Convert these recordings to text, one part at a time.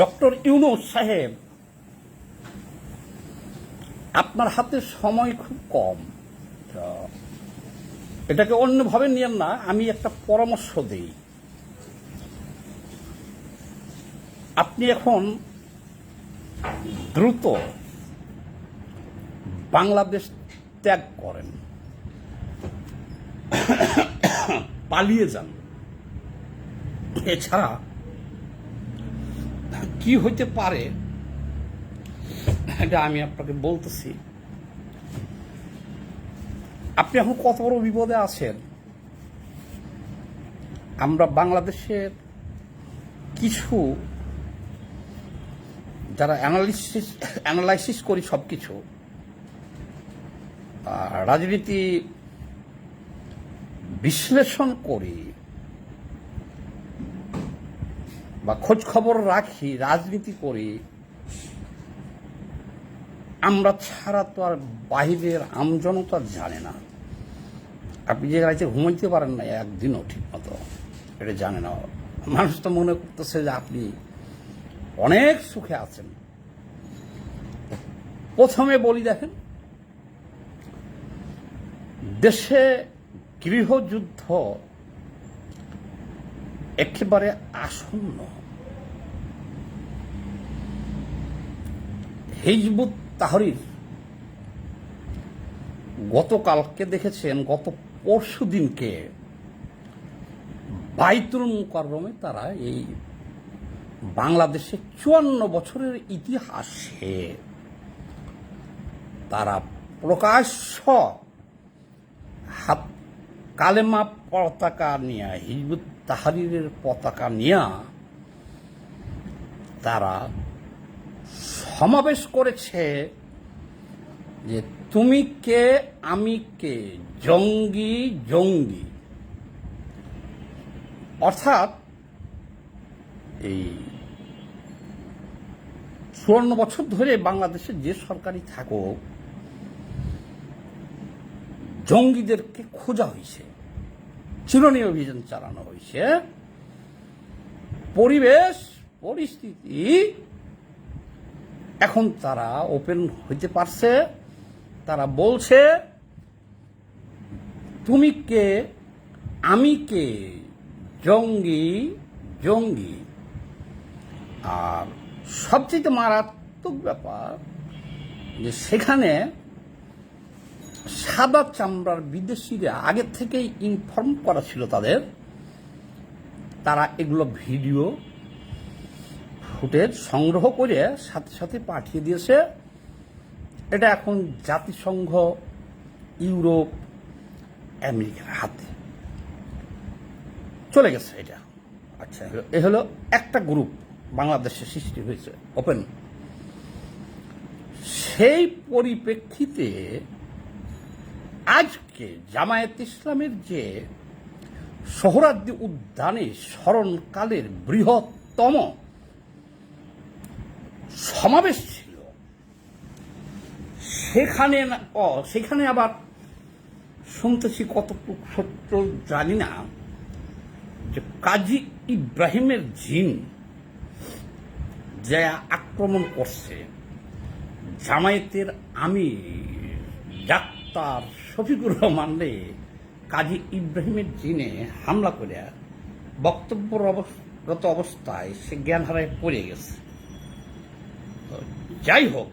Doctor Yunus সাহেব, আপনার হাতে সময় খুব কম। এটাকে অন্যভাবে নিয়েন না, আমি একটা পরামর্শ দিই। আপনি এখন দ্রুত বাংলাদেশ ত্যাগ করেন। পালিয়ে যান। এছাড়া কি হইতে পারে? এটা আমি আপনাকে বলতেছি। আপনি এখন কত বড় বিপদে আছেন? আমরা বাংলাদেশের কিছু যারা অ্যানালিসিস অ্যানালাইসিস করি সব কিছু রাজনীতি বিশ্লেষণ করি বা খোঁজ খবর রাখি, রাজনীতি করি, আমরা ছাড়া তো আর বাহিরের আমজনতা জানে না। আপনি যে রাতে ঘুমাইতে পারেন না, একদিনও ঠিক মতো এটা জানে না। মানুষ তো মনে করতেছে যে আপনি অনেক সুখে আছেন। প্রথমে বলি দেখেন, দেশে গৃহযুদ্ধ একেবারে আসন্ন। হিজবুত তাহরির গতকালকে দেখেছেন, গত পরশু দিনকে বাইতুল মুকাররমে তারা এই বাংলাদেশে চুয়ান্ন বছরের ইতিহাসে তারা প্রকাশ্য হাত কালেমা পতাকা নিয়ে হিজবুত তাহারিরের পতাকা নিয়ে তারা সমাবেশ করেছে যে তুমি কে, আমি কে, জঙ্গি জঙ্গি। অর্থাৎ এই চুয়ান্ন বছর ধরে বাংলাদেশে যে সরকারি থাকুক, জঙ্গিদেরকে খোঁজা হয়েছে। চিরনীয় অভিযান চালানো হয়েছে। পরিবেশ, পরিস্থিতি, এখন তারা ওপেন হইতে পারছে। তারা বলছে, তুমি কে? আমি কে? জঙ্গি জঙ্গি। আর সবচেয়ে মারাত্মক ব্যাপার যে সেখানে সাদা চামড়ার বিদেশিরা আগে থেকেই ইনফর্ম করা ছিল তাদের, তারা এগুলো ভিডিও ফুটেজ সংগ্রহ করে সাথে সাথে পাঠিয়ে দিয়েছে। এটা এখন জাতিসংঘ, ইউরোপ, আমেরিকার হাতে। চলে গেছে এটা। আচ্ছা এ হলো একটা গ্রুপ বাংলাদেশে সৃষ্টি হয়েছে ওপেন সেই পরিপ্রেক্ষিতে আজকে জামায়াত ইসলামের যে সোহরাদ্দি উদ্যানে স্মরণকালের বৃহত্তম সমাবেশ ছিল, সেখানে সেখানে আবার শুনতেছি কতটুকু সত্য জানি না, যে কাজী ইব্রাহিমের জিন যে আক্রমণ করছে, জামায়াতের আমি ডাক্তার শফিকুর রহমানরে কাজী ইব্রাহিমের জিনে হামলা করে বক্তব্যরত অবস্থায় সে জ্ঞান হারায় পড়ে গেছে। তো যাই হোক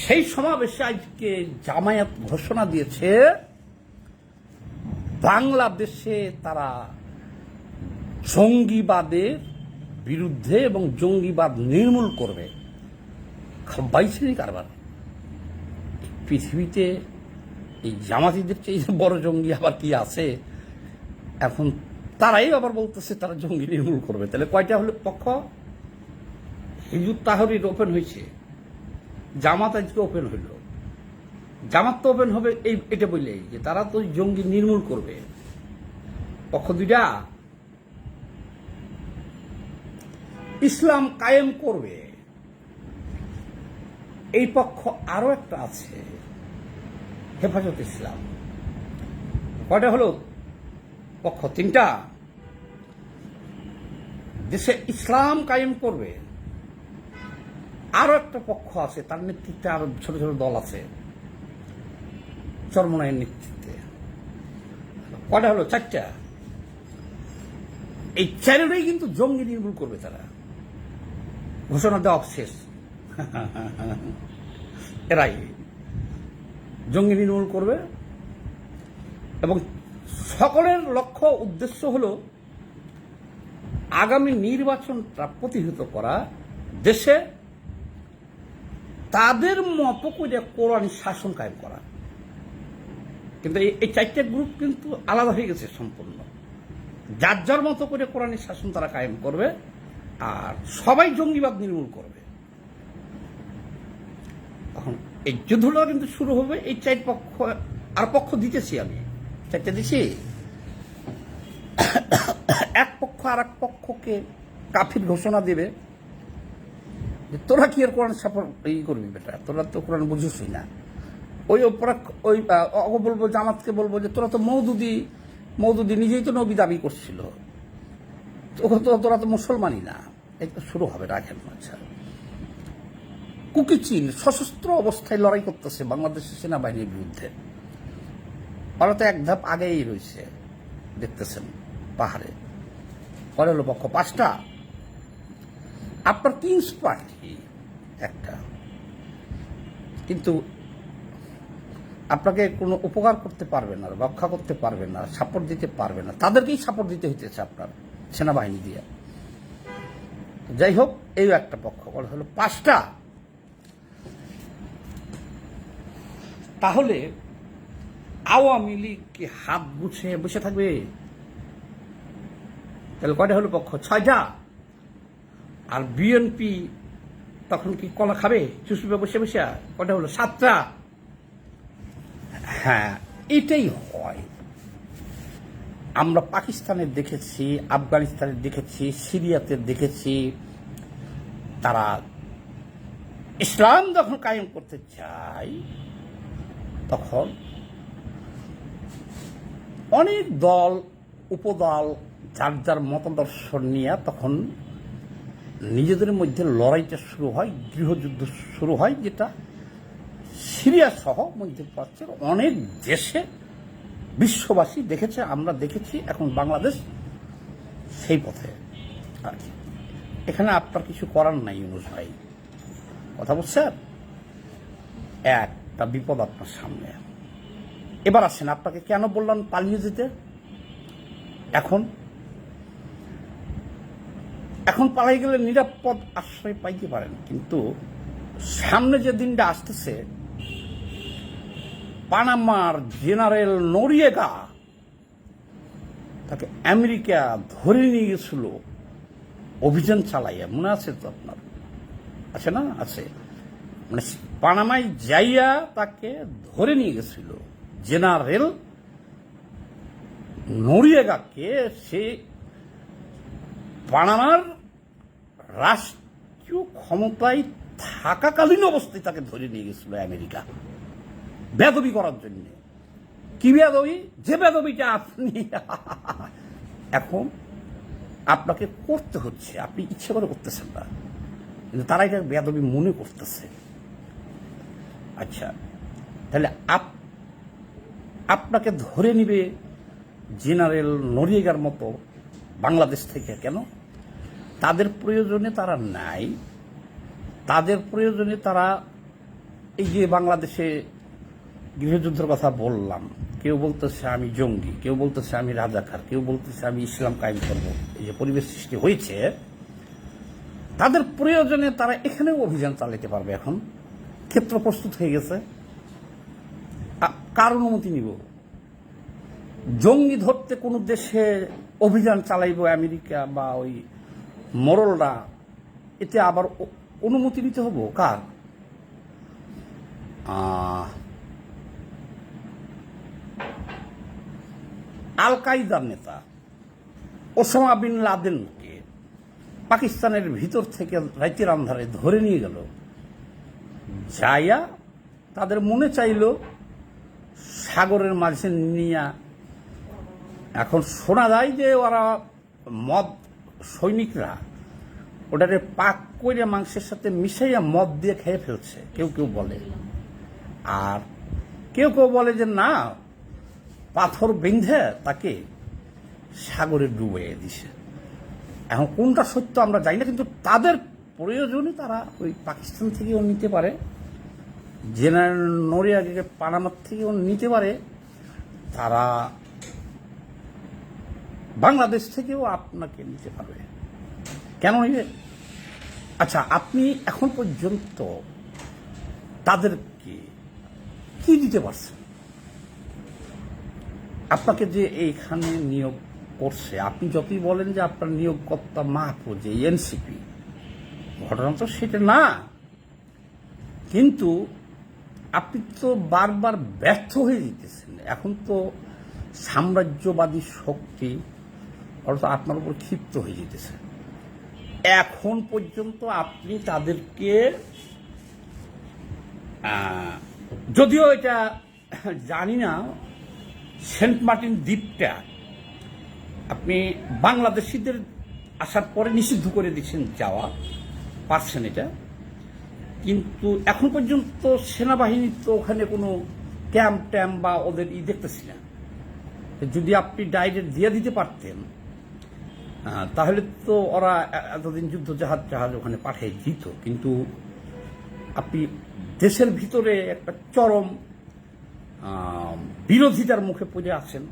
সেই সমাবেশে আজকে জামায়াত ঘোষণা দিয়েছে, বাংলাদেশে তারা জঙ্গিবাদের বিরুদ্ধে এবং জঙ্গিবাদ নির্মূল করবে। বাইশেরই কারবার পৃথিবীতে এই জামাতিদের চেয়ে বড় জঙ্গি আবার কি আছে? এখন তারাই আবার বলতেছে তারা জঙ্গি নির্মূল করবে। তাহলে কয়টা হলো পক্ষ? হিজুত তাহরির ওপেন হয়েছে। জামাত আজকে ওপেন হইল জামাত তো ওপেন হবে, এই এটা বললেই যে তারা তো জঙ্গি নির্মূল করবে। পক্ষ দুইটা? ইসলাম কায়েম করবে। এই পক্ষ আরও একটা আছে। হেফাজত ইসলাম। কয়টা হলো, পক্ষ তিনটা। দেশে ইসলাম কায়েম করবে। আরও একটা পক্ষ আছে, তার নেতৃত্বে আরও ছোট ছোট দল আছে চরমনায়ের নেতৃত্বে। কটা হলো? চারটা। এই চ্যানেলেই কিন্তু জঙ্গি নির্মূল করবে তারা। ঘোষণা দেওয়া শেষ। এরাই। জঙ্গি নির্মূল করবে। এবং সকলের লক্ষ্য, উদ্দেশ্য হলো আগামী নির্বাচনটা প্রতিহত করা। দেশে তাদের মতো করে কোরআনী শাসন কায়েম করা। কিন্তু এই- চারটে গ্রুপ কিন্তু আলাদা হয়ে গেছে সম্পূর্ণ। যার যার মতো করে কোরআনী শাসন তারা কায়েম করবে, আর সবাই জঙ্গিবাদ নির্মূল করবে। এখন এই যুদ্ধটা কিন্তু শুরু হবে এই চার পক্ষ, আর পক্ষ দিতেছি আমি। চারটে দিছি। এক পক্ষ আর এক পক্ষকে কাফির ঘোষণা দেবে যে তোরা কি আর কোরআন সাপোর্ট ই করবি বেটা? তোরা তো কোরআন বুঝিসই না। ওই ওপরা ওই বলব, জামাতকে বলব যে তোরা তো মৌদুদি মৌদুদি নিজেই তো নবী দাবি করছিল। তোরা তো মুসলমানই না। এই তো শুরু হবে রাখেন আচ্ছা কুকি চীন সশস্ত্র অবস্থায় লড়াই করতেছে বাংলাদেশের সেনাবাহিনীর বিরুদ্ধে। ওরা এক ধাপ আগেই রয়েছে, দেখতেছেন, পাহাড়ে। পরে হলো পক্ষ পাঁচটা। আপনার কিংস পার্টি একটা। কিন্তু আপনাকে কোনো উপকার করতে পারবে না, রক্ষা করতে পারবে না সাপোর্ট দিতে পারবে না। তাদেরকেই সাপোর্ট দিতে হইতেছে আপনার সেনাবাহিনী দিয়ে। যাই হোক, এই একটা পক্ষ। হলো পাঁচটা। তাহলে আওয়ামী লীগ কি হাত গুছিয়ে বসে থাকবে। তাহলে কয়টা হলো পক্ষ? ছয়টা। আর বিএনপি তখন কি কলা খাবে? চুষবে বসে বসে? কয়টা হলো? সাতটা। হ্যাঁ এটাই হয়। আমরা পাকিস্তানের দেখেছি আফগানিস্তানের দেখেছি, সিরিয়াতে দেখেছি, তারা ইসলাম যখন কায়েম করতে চায়। তখন অনেক দল, উপদল, যার যার মতাদর্শ নিয়ে তখন নিজেদের মধ্যে লড়াইটা শুরু হয়, গৃহযুদ্ধ শুরু হয়, যেটা সিরিয়া সহ মধ্যপ্রাচ্যের অনেক দেশে বিশ্ববাসী দেখেছে, আমরা দেখেছি, এখন বাংলাদেশ সেই পথে আছে এখানে আপনার কিছু করার নাই, ইউনুস ভাই। কথা বলছেন? একটা বিপদ আপনার সামনে। এবার আসেন, আপনাকে কেন বললাম পালিয়ে যেতে? এখন? এখন পালাই গেলে নিরাপদ আশ্রয় পাইতে পারেন, কিন্তু সামনে যে দিনটা আসতেছে, পানামার জেনারেল নরিয়েগা তাকে আমেরিকা ধরে নিয়ে গেছিল, অভিযান চালাইয়া। মনে আছে তো আপনার? আছে না? আছে। মানে পানামায় যাইয়া তাকে ধরে নিয়ে গেছিল। জেনারেল নরিয়েগাকে সে পানামার রাষ্ট্রীয় ক্ষমতায় থাকাকালীন অবস্থায় তাকে ধরে নিয়ে গেছিল আমেরিকা। বেদবি করার জন্য। কি বেদবি? যে বেদবিটা আপনি এখন আপনাকে করতে হচ্ছে। আপনি ইচ্ছে করে করতেছেন না। কিন্তু তারা এটা বেদবি মনে করতেছে। আচ্ছা তাহলে আপ, আপনাকে ধরে নিবে জেনারেল নরিয়েগার মতো বাংলাদেশ থেকে কেন? তাদের প্রয়োজনে তারা নাই, তাদের প্রয়োজনে তারা এই যে বাংলাদেশে গৃহযুদ্ধের কথা বললাম, কেউ বলতেছে আমি জঙ্গি, কেউ বলতেছে আমি রাজাকার, কেউ বলতেছে আমি ইসলাম কায়েম করব, এই যে পরিবেশ সৃষ্টি হয়েছে, তাদের প্রয়োজনে তারা এখানেও অভিযান চালাতে পারবে এখন। ক্ষেত্র প্রস্তুত হয়ে গেছে। কার অনুমতি নিব? জঙ্গি ধরতে কোনো দেশে অভিযান চালাইব আমেরিকা বা ওই মোরলরা, এতে আবার অনুমতি নিতে হব? কার? আল কায়দার নেতা ওসামা বিন লাদেনকে পাকিস্তানের ভিতর থেকে রাইতের আন্ধারে ধরে নিয়ে গেল। যাইয়া তাদের মনে চাইল সাগরের মাঝে নিয়া। এখন শোনা যায় যে ওরা মদ সৈনিকরা ওটাকে পাক করে মাংসের সাথে মিশাইয়া মদ দিয়ে খেয়ে ফেলছে, কেউ কেউ বলে। আর কেউ কেউ বলে যে, না, পাথর বেঁধে তাকে সাগরে ডুবিয়ে দিছে। এখন কোনটা সত্য আমরা জানি না, কিন্তু তাদের প্রয়োজনে তারা ওই পাকিস্তান থেকেও নিতে পারে। জেনারেল নরিয়াকে পানামার থেকেও নিতে পারে, তারা বাংলাদেশ থেকেও আপনাকে নিতে পারবে। কেন নিবে? আচ্ছা আপনি এখন পর্যন্ত তাদেরকে কি দিতে পারছেন? আপনাকে যে এইখানে নিয়োগ করছে, আপনি যতই বলেন যে আপনার নিয়োগকর্তা মাহফুজ যে এনসিপি, ঘটনা তো সেটা না। কিন্তু আপনি তো বারবার ব্যর্থ হয়ে যেতেছেন। এখন তো সাম্রাজ্যবাদী শক্তি অর্থাৎ আপনার উপর ক্ষিপ্ত হয়ে যেতেছে। এখন পর্যন্ত আপনি তাদেরকে যদিও এটা জানি না, সেন্ট মার্টিন দ্বীপটা আপনি বাংলাদেশিদের আসার পরে নিষিদ্ধ করে দিচ্ছেন যাওয়া, পারছেন এটা? কিন্তু এখন পর্যন্ত সেনাবাহিনী তো ওখানে কোনো ক্যাম্প ট্যাম্প বা ওদের ই দেখতেছি না। যদি আপনি ডাইরেক্ট দিয়ে দিতে পারতেন তাহলে তো ওরা এতদিন যুদ্ধ জাহাজ জাহাজ ওখানে পাঠিয়ে দিত। কিন্তু আপনি দেশের ভিতরে একটা চরম বিরোধিতার মুখে পড়ে আছেন।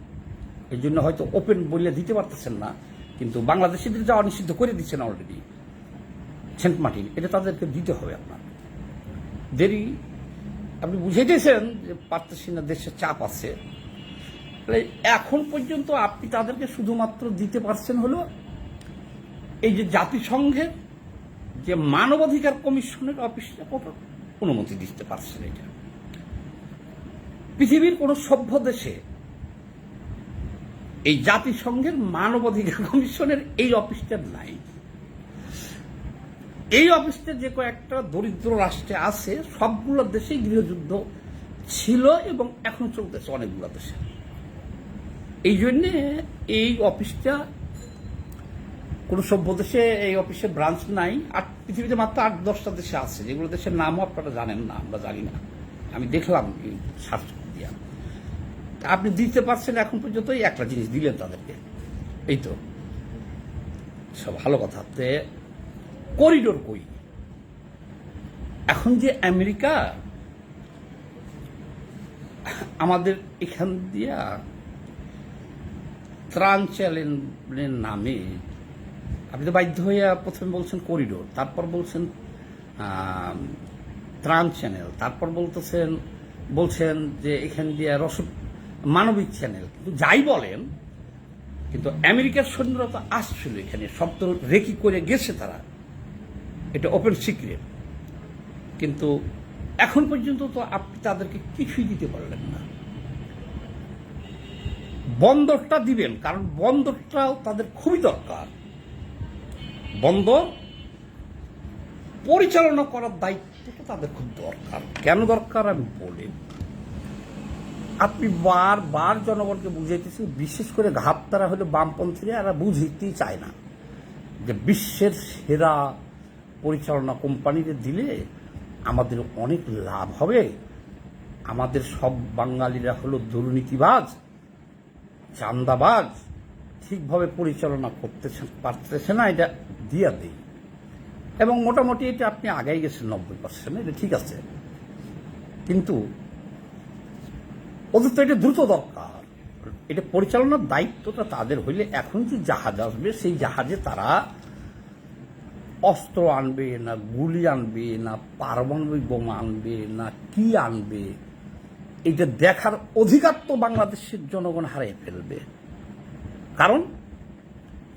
এই জন্য হয়তো ওপেন বলে দিতে পারতেছেন না, কিন্তু বাংলাদেশিদের যাওয়া নিষিদ্ধ করে দিচ্ছেন অলরেডি সেন্ট মার্টিন, এটা তাদেরকে দিতে হবে আপনার। দেরি। আপনি বুঝে বুঝাইতেছেন যে পারতেছি না দেশের চাপ আছে। এখন পর্যন্ত আপনি তাদেরকে শুধুমাত্র দিতে পারছেন হলো এই যে জাতিসংঘের যে মানবাধিকার কমিশনের অফিসটা কত? অনুমতি দিতে পারছেন এটা। পৃথিবীর কোন সভ্য দেশে এই জাতিসংঘের মানবাধিকার কমিশনের এই অফিসটা নাই। এই অফিসটা যে কয়েকটা দরিদ্র রাষ্ট্রে আছে, সবগুলো দেশেই গৃহযুদ্ধ ছিল এবং এখন চলতেছে অনেকগুলো দেশে। এই জন্যে এই অফিসটা কোন সভ্য দেশে, এই অফিসে ব্রাঞ্চ নাই। আর পৃথিবীতে মাত্র আট, দশটা দেশে আছে। যেগুলো দেশের নামও আপনারা জানেন না, আমরা জানি না। আমি দেখলাম সার্চ দিয়া। আপনি দিতে পারছেন এখন পর্যন্ত একটা জিনিস দিলেন তাদেরকে। এই তো, সব ভালো কথা। করিডোর কই? এখন যে আমেরিকা, আমাদের এখান দিয়া ত্রাণ চ্যানেলের নামে আপনি তো বাধ্য হয়ে প্রথমে বলছেন করিডোর, তারপর বলছেন ত্রাণ চ্যানেল, তারপর বলতেছেন, বলছেন যে এখান দিয়ে রস মানবিক চ্যানেল। কিন্তু যাই বলেন, কিন্তু আমেরিকার সৈন্যরা তো আসছিল এখানে, সব তো রেকি করে গেছে তারা। এটা ওপেন সিক্রেট কিন্তু এখন পর্যন্ত তো আপনি তাদেরকে কিছুই দিতে পারলেন না। বন্দরটা দিবেন, কারণ বন্দরটাও তাদের খুবই দরকার। বন্দর পরিচালনা করার দায়িত্বটা তাদের খুব দরকার। কেন দরকার আমি বলি, আপনি বারবার জনগণকে বুঝাইতেছেন, বিশেষ করে ঘাপতারা হলে বামপন্থীরা এরা বুঝতেই চায় না যে বিশ্বের সেরা পরিচালনা কোম্পানিকে দিলে আমাদের অনেক লাভ হবে। আমাদের সব বাঙালিরা হলো দুর্নীতিবাজ, চান্দাবাজ, ঠিকভাবে পরিচালনা করতেছে পারতেছে না, এটা দিয়া দেই। এবং মোটামুটি এটা আপনি আগাই গেছেন নব্বই পার্সেন্ট, এটা ঠিক আছে। কিন্তু ওদের তো এটা দ্রুত দরকার। এটা পরিচালনার দায়িত্বটা তাদের হইলে এখন যে জাহাজ আসবে, সেই জাহাজে তারা অস্ত্র আনবে, না গুলি আনবে, না পারমাণবিক বোমা আনবে, না কি আনবে, এটা দেখার অধিকার তো বাংলাদেশের জনগণ হারিয়ে ফেলবে। কারণ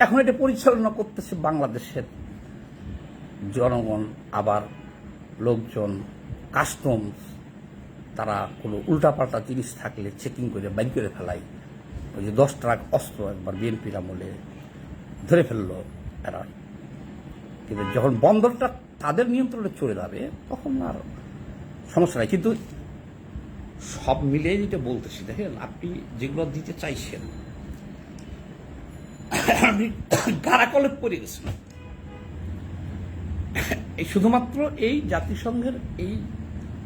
এখন এটা পরিচালনা করতেছে বাংলাদেশের জনগণ, আবার লোকজন, কাস্টমস, তারা কোনো উল্টাপাল্টা জিনিস থাকলে চেকিং করে বাইক করে ফেলাই। ওই যে দশ ট্রাক অস্ত্র একবার বিএনপির আমলে ধরে ফেলল এরা। কিন্তু যখন বন্দরটা তাদের নিয়ন্ত্রণে চলে যাবে, তখন আর সমস্যা নাই। কিন্তু সব মিলিয়ে যেটা বলতেছি, দেখেন, আপনি যেগুলো দিতে চাইছেন, আপনি গারাকলে পড়ে গেছেন। এই শুধুমাত্র এই জাতিসংঘের এই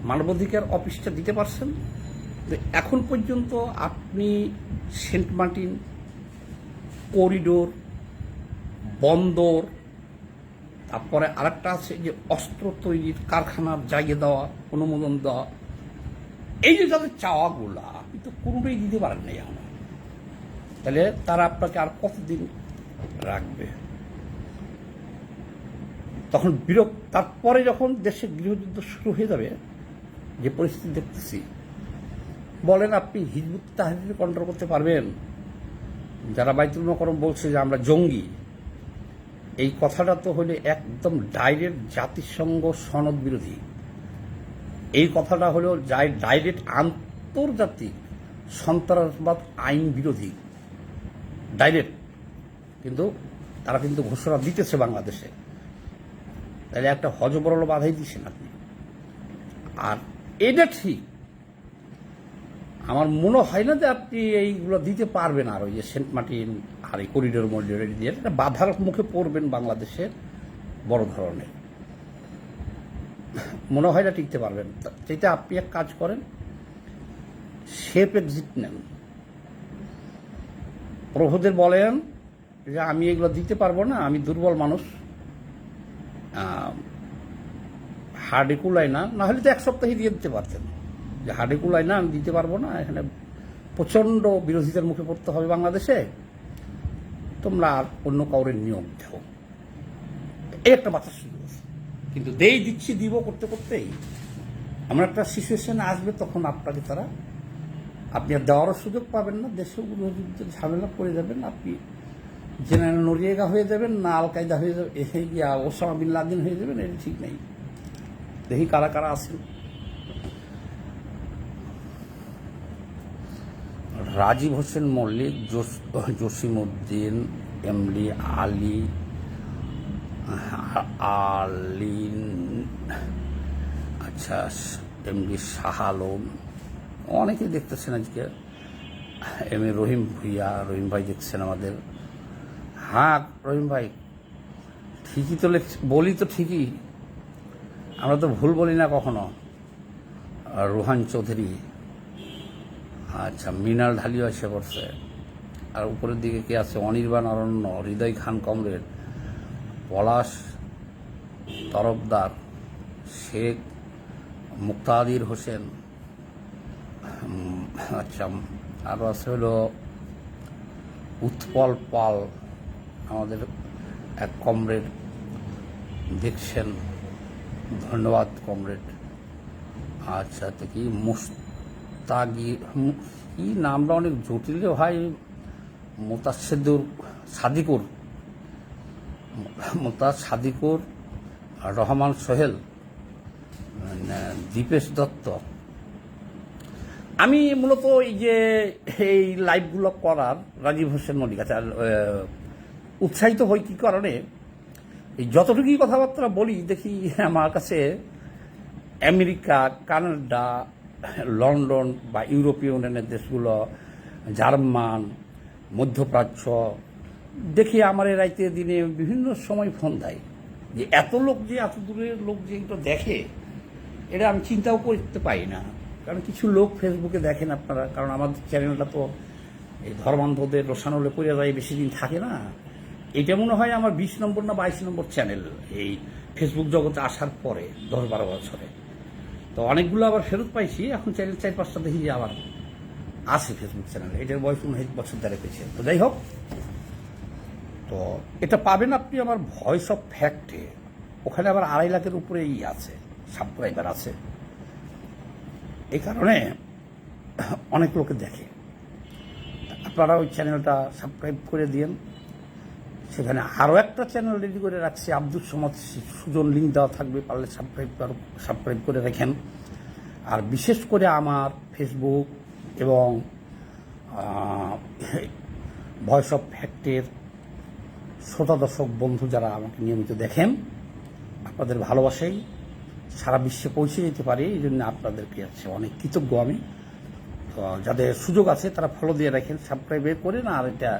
মানবাধিকার অফিসটা দিতে পারছেন এখন পর্যন্ত আপনি সেন্ট মার্টিন করিডোর, বন্দর তারপরে আরেকটা আছে যে অস্ত্র তৈরির কারখানার জায়গা দেওয়া, অনুমোদন দেওয়া। এই যে যাদের চাওয়াগুলা আপনি তো কোনোটাই দিতে পারেন না এখন তাহলে তারা আপনাকে আর কতদিন রাখবে? তখন বিরক্ত তারপরে যখন দেশে গৃহযুদ্ধ শুরু হয়ে যাবে, যে পরিস্থিতি দেখতেছি, বলেন আপনি হিজবুত তাহারির কন্ট্রোল করতে পারবেন? যারা বাইতুল মকরম বলছে যে আমরা জঙ্গি। এই কথাটা তো হলে একদম ডাইরেক্ট জাতিসংঘ সনদ বিরোধী। এই কথাটা হলো ডাইরেক্ট আন্তর্জাতিক সন্ত্রাসবাদ আইন বিরোধী। ডাইরেক্ট কিন্তু তারা কিন্তু ঘোষণা দিতেছে বাংলাদেশে। তাহলে একটা হজবরল বাধাই দিচ্ছেন আপনি। আর এটা ঠিক। আমার মনে হয় না যে আপনি এইগুলো দিতে পারবেন আর ওই যে সেন্ট মার্টিন আর এই করিডোর মরিডোর দিয়ে এটা বাধার মুখে পড়বেন বাংলাদেশের বড় ধরনের। মনে হয় না টিকতে পারবেন। সেটা আপনি এক কাজ করেন শেপ এক্সিট নেন। প্রভুদের বলেন যে, আমি এগুলো দিতে পারব না, আমি দুর্বল মানুষ। হার্ডে কুলাই না না। হলে তো এক সপ্তাহে দিয়ে দিতে পারতেন। যে হার্ডে কুলাই না, আমি দিতে পারব না। এখানে প্রচণ্ড বিরোধিতার মুখে পড়তে হবে বাংলাদেশে। তোমরা আর অন্য কাউরের নিয়ম দেও। এই একটা বাতাস শুরু কিন্তু দেই দিচ্ছি, দিব করতে করতেই এমন একটা সিচুয়েশনে আসবে তখন আপনাকে তারা, আপনি আর দেওয়ারও সুযোগ পাবেন না দেশে গৃহযুদ্ধের ঝামেলা পড়ে যাবেন আপনি জেনারেল নরিয়েগা হয়ে যাবেন না আল কায়দা হয়ে যাবে এসে গিয়া ওসামা বিন লাদেন হয়ে যাবেন এটা ঠিক নেই। দেখি কারা কারা আছেন। রাজীব হোসেন মল্লিক, জস- জসিম উদ্দিন এমডি আলী, আলিন আচ্ছা এমডি শাহ আলম। অনেকেই দেখতেছেন আজকে। এম এ রহিম ভুইয়া, রহিম ভাই দেখছেন আমাদের। হ্যাঁ রহিম ভাই, ঠিকই তো বলি তো ঠিকই। আমরা তো ভুল বলি না কখনো। রোহান চৌধুরী। আচ্ছা মৃণাল ঢালিও এসে পড়ছে। আর উপরের দিকে কে আছে? অনির্বাণ অরণ্য, হৃদয় খান কমরেড, পলাশ তরফদার, শেখ মুক্তাদির হোসেন আচ্ছা আরও আছে হলো উৎপল পাল, আমাদের এক কমরেড, দেখছেন, ধন্যবাদ কমরেড। আচ্ছা তো কি মুস্তাগি কি নামটা অনেক জটিল ভাই। মোতাসেদুর সাদিকুর। মোতাজ সাদিকুর রহমান সোহেল মানে দীপেশ দত্ত। আমি মূলত এই যে এই লাইভগুলো করার রাজীব হোসেন মল্লিক আছে, আর উৎসাহিত হই কি কারণে, এই যতটুকুই কথাবার্তা বলি, দেখি আমার কাছে আমেরিকা, কানাডা লন্ডন বা ইউরোপীয় ইউনিয়নের দেশগুলো, জার্মান, মধ্যপ্রাচ্য, দেখি আমার রাইতে দিনে বিভিন্ন সময় ফোন দেয়। যে এত লোক যে, এত দূরের লোক যে এটা দেখে, এটা আমি চিন্তাও করতে পারি না। কারণ কিছু লোক ফেসবুকে দেখেন আপনারা, কারণ আমাদের চ্যানেলটা তো এই ধর্মান্ধদের রসানলে পড়ে যায়, বেশি দিন থাকে না। এটা মনে হয় আমার বিশ নম্বর না বাইশ নম্বর চ্যানেল এই ফেসবুক জগতে আসার পরে, দশ বারো বছরে। তো অনেকগুলো আবার ফেরত পাইছি, এখন চ্যানেল চার পাঁচটা দেখি যে আবার আছে ফেসবুক চ্যানেল এটার বয়স উনষাট বছর ধরে পেয়েছে। তো যাই হোক, তো এটা পাবেন আপনি আমার ভয়েস অফ ফ্যাক্টে ওখানে আবার আড়াই লাখের উপরেই আছে সাবস্ক্রাইবার আছে। এই কারণে অনেক লোকে দেখে। আপনারা ওই চ্যানেলটা সাবস্ক্রাইব করে দিন সেখানে আরও একটা চ্যানেল রেডি করে রাখছি। আব্দুল সমাজ সুজন লিঙ্ক দেওয়া থাকবে, পারলে সাবস্ক্রাইব সাবস্ক্রাইব করে রাখেন। আর বিশেষ করে আমার ফেসবুক এবং ভয়েস অফ ফ্যাক্টের শ্রোতা দর্শক বন্ধু যারা আমাকে নিয়মিত দেখেন, আপনাদের ভালোবাসাই সারা বিশ্বে পৌঁছে যেতে পারে, এই জন্য আপনাদেরকে আছে অনেক কৃতজ্ঞ আমি। তো যাদের সুযোগ আছে, তারা ফলো দিয়ে রাখেন সাবস্ক্রাইব করেন, আর এটা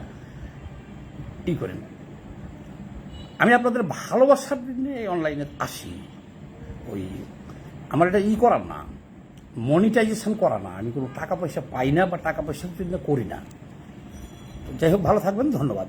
ই করেন। আমি আপনাদের ভালোবাসার জন্য অনলাইনে আসি। ওই, আমার এটা ই করার না। মনিটাইজেশন করা না। আমি কোনো টাকা পয়সা পাই না বা টাকা পয়সার জন্য করি না। যাই হোক, ভালো থাকবেন, ধন্যবাদ।